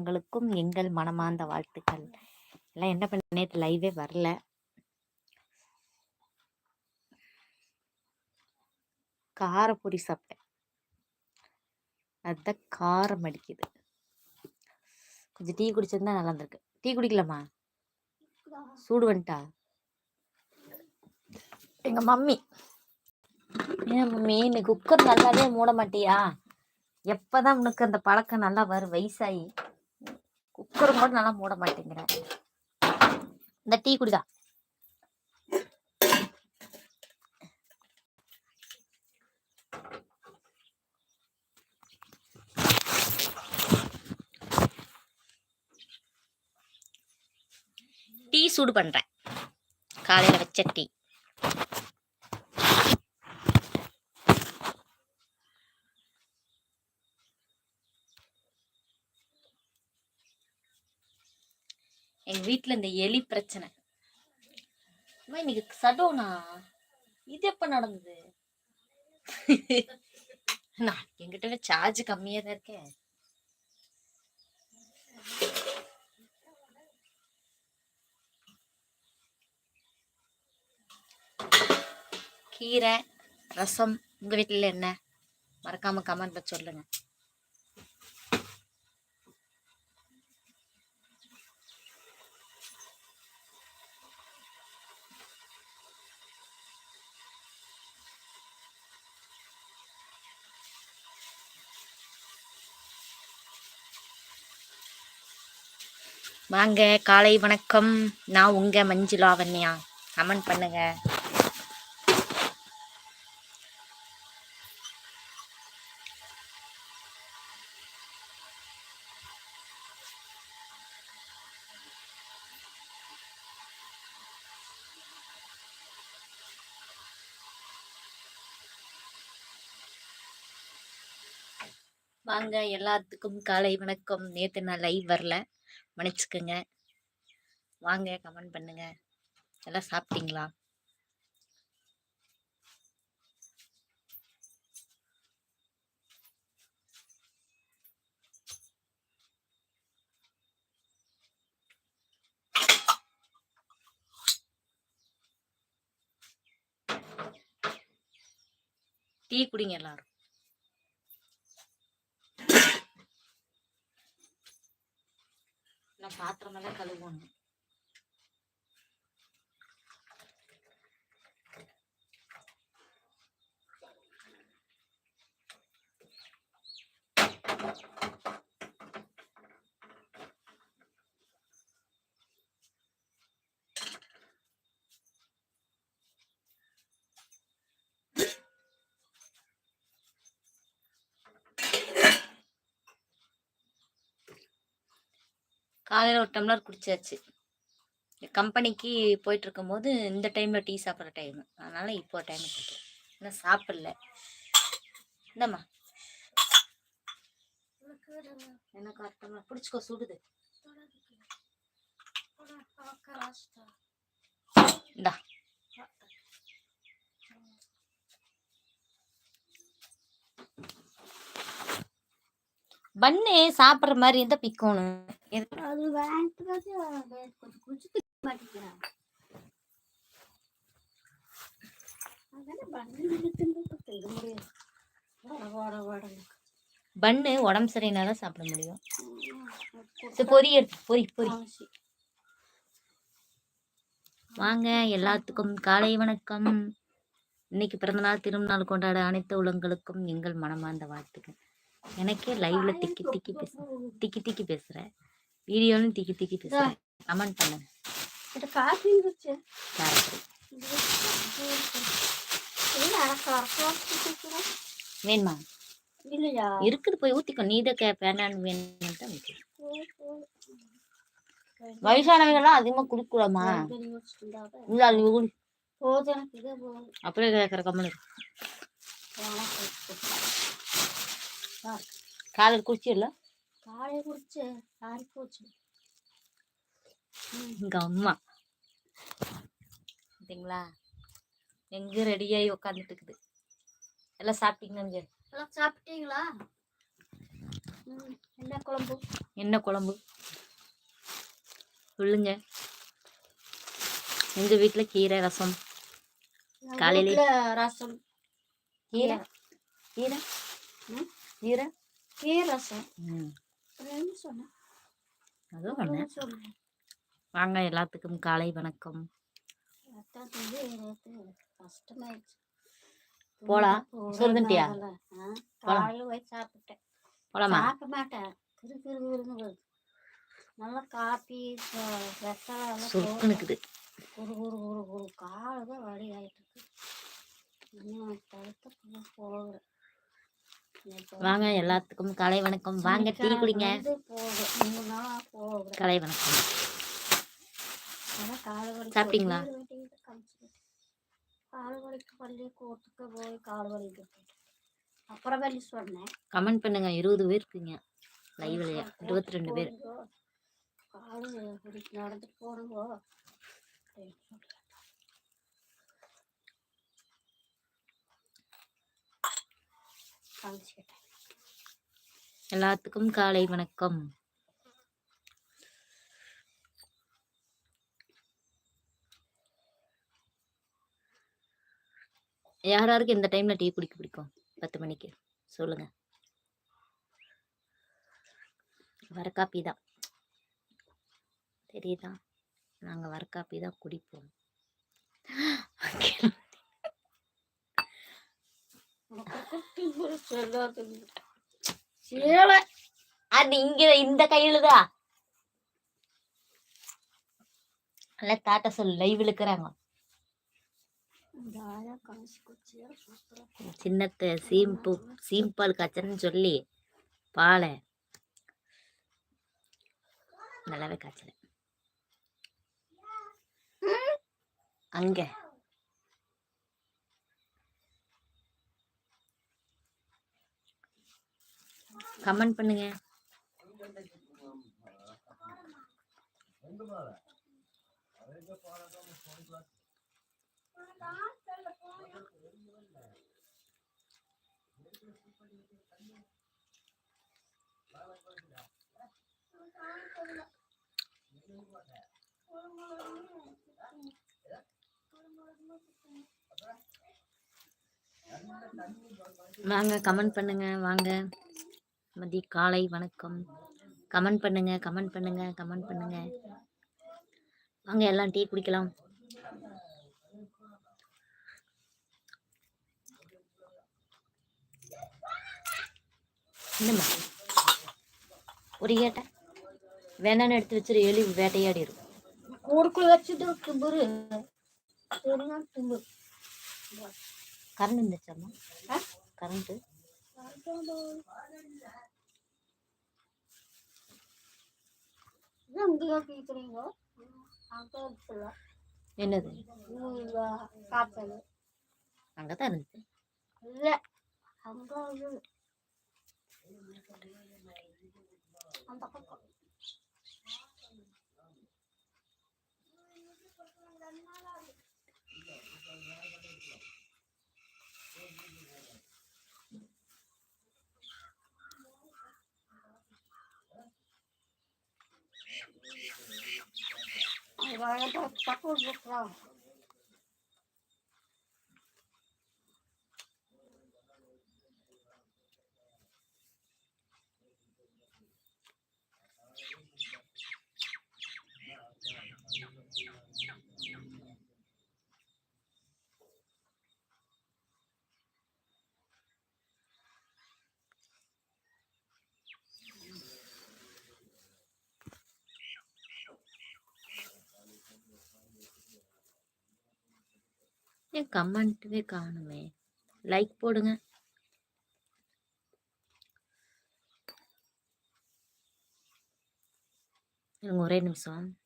உங்களுக்கும் எங்கள் மனமார்ந்த வாழ்த்துக்கள். எல்லாம் என்ன பண்ண நேற்று லைவே வரல. காரப்பொரி சாப்பிட்டேன். அதுதான் காரம் அடிக்குது. கொஞ்சம் டீ குடிச்சிருந்தா நல்லா இருந்திருக்கு. டீ குடிக்கலாமா? சூடு வந்துட்டா? எங்க மம்மி. ஏன் மம்மி இந்த குக்கர் நல்லாவே மூட மாட்டியா? எப்பதான் உனக்கு அந்த பழக்கம் நல்லா வரும் வயசாயி. குக்கர் கூட நல்லா மூட மாட்டேங்கிற. இந்த டீ குடிதா டீ சூடு பண்றேன். காலையில வச்ச டீ. எங்க வீட்டுல இந்த எலி பிரச்சனை. இன்னைக்கு சடோனா? இது எப்ப நடந்தது? நான் என்கிட்ட சார்ஜ் கம்மியா தான் இருக்கேன் கீரை ரசம் உங்க வீட்டுல என்ன? மறக்காம கமெண்ட்ல சொல்லுங்க. வாங்க காலை வணக்கம். நான் உங்க மஞ்சு லாவண்யா கமெண்ட் பண்ணுங்க. வாங்க எல்லாத்துக்கும் காலை வணக்கம். நேற்று நான் லைவ் வரல. மன்னிச்சுக்கோங்க. வாங்க கமெண்ட் பண்ணுங்க. எல்லாம் சாப்பிட்டீங்களா? டீ குடிங்க எல்லாரும். நான் பாத்திரமெல்லாம் காலையில் ஒரு டம்ளர் குடிச்சாச்சு. கம்பெனிக்கு போயிட்டு இருக்கும்போது இந்த டைமில் டீ சாப்பிட்ற டைம் அதனால இப்போ டைம் குடிக்கிறேன் இன்னும் சாப்பிடல. இந்தம்மா. எனக்கு ஒரு டம்ளர். பிடிச்சிக்கோ சுடுது. இந்தா. பன்னு சாப்பிட்ற மாதிரி இருந்தால் பிக்கணும் பண்ணி உடம்பு சரியினா தான் சாப்பிட முடியும். பொரி எடுத்து பொரி பொரி வாங்க எல்லாத்துக்கும் காலை வணக்கம். இன்னைக்கு பிறந்தநாள் திருநாள் கொண்டாட அனைத்து உலகங்களுக்கும் எங்கள் மனமார்ந்த வாழ்த்துக்கள். எனக்கே லைவ்ல திக்கி திக்கி பேச திக்கி திக்கி பேசுறேன் வீடியோலும் திக்கி திக்கி பேசுறேன். கமெண்ட் பண்ணுங்க. இது வேணுமா? இருக்குது போய் ஊத்திக்கோ. நீ கே வேணான்னு வேணும்னு தான். வயசானவங்கெல்லாம் அதிகமா குடிக்கூடாமா இல்ல அது குடி இதே அப்படியே கேட்குற கம்மனு காலையில் குடிச்சிடல? காலையை குடிச்சு ஆறி போச்சு. எங்க அம்மா. பார்த்தீங்களா எங்க ரெடியாகி உக்காந்துட்டு இருக்குது எல்லாம் சாப்பிட்டீங்கன்னு எல்லாம் சாப்பிட்டீங்களா? என்ன குழம்பு? என்ன குழம்பு? சொல்லுங்க. எங்க வீட்ல கீரை ரசம். காலையிலே- ரசம். கீரை? கீரை? கீரை? கீரை ரசம். அதுவும் சொன்னேன். வாங்க எல்லாத்துக்கும் காலை வணக்கம். காலையில போய் சாப்பிட்டேன். போலாமா? சாப்பிட மாட்டேன். கிரு கிரு கிருன்னு நல்லா காப்பி சுருக்குனுக்குது குரு குரு குரு குரு காலு தான் வலி ஆயிட்டு இருக்கு. இன்னும் தடுத்த போகிறேன் வாங்க எல்லாத்துக்கும் காலை வணக்கம். வாங்க டீ குடிங்க. காலை வணக்கம். சாப்பிட்டீங்களா? கமெண்ட் பண்ணுங்க. இருபது பேர் இருக்கீங்க. லைவ்லயா இருபத்தி ரெண்டு பேர். காலு வலிக்கு எல்லாத்துக்கும் காலை வணக்கம். யார் யாருக்கு இந்த டைம்ல டீ குடிக்க பிடிக்கும்? பத்து மணிக்கு. சொல்லுங்க. வர காப்பி தான். தெரியுதா? நாங்க வர காப்பி தான் குடிப்போம். அது இங்க இந்த கையிலதான் அல்ல தாட்ட சொல்லு லைவ் இழுக்கிறாங்க சின்னத்தை சீம்பு சீம்பால் காய்ச்சன்னு சொல்லி பாலை நல்லாவே காய்ச்சல. அங்க. கமெண்ட் பண்ணுங்க. வாங்க கமெண்ட் பண்ணுங்க வாங்க. மதிய காலை வணக்கம். கமெண்ட் பண்ணுங்க கமெண்ட் பண்ணுங்க கமெண்ட் பண்ணுங்க. வாங்க எல்லாம் டீ குடிக்கலாம். என்னம்மா? ஒரு கேட்ட வேணான்னு எடுத்து வச்சிரு எலி வேட்டையாடிடும் கூடுக்குள்ள வச்சுட்டு திம்புரு. கரண்ட் இருந்துச்சாம்மா? கரண்ட்டு இங்கே கேட்குறீங்க அங்கே இருக்குல்ல என்னது? இந்த காய்ச்சல் அங்கே தான் இருந்துச்சு இல்லை அங்கே Да это такой вот вам ஏன் கமெண்ட்டுமே காணுமே. லைக் போடுங்க. இருங்க ஒரே நிமிஷம்.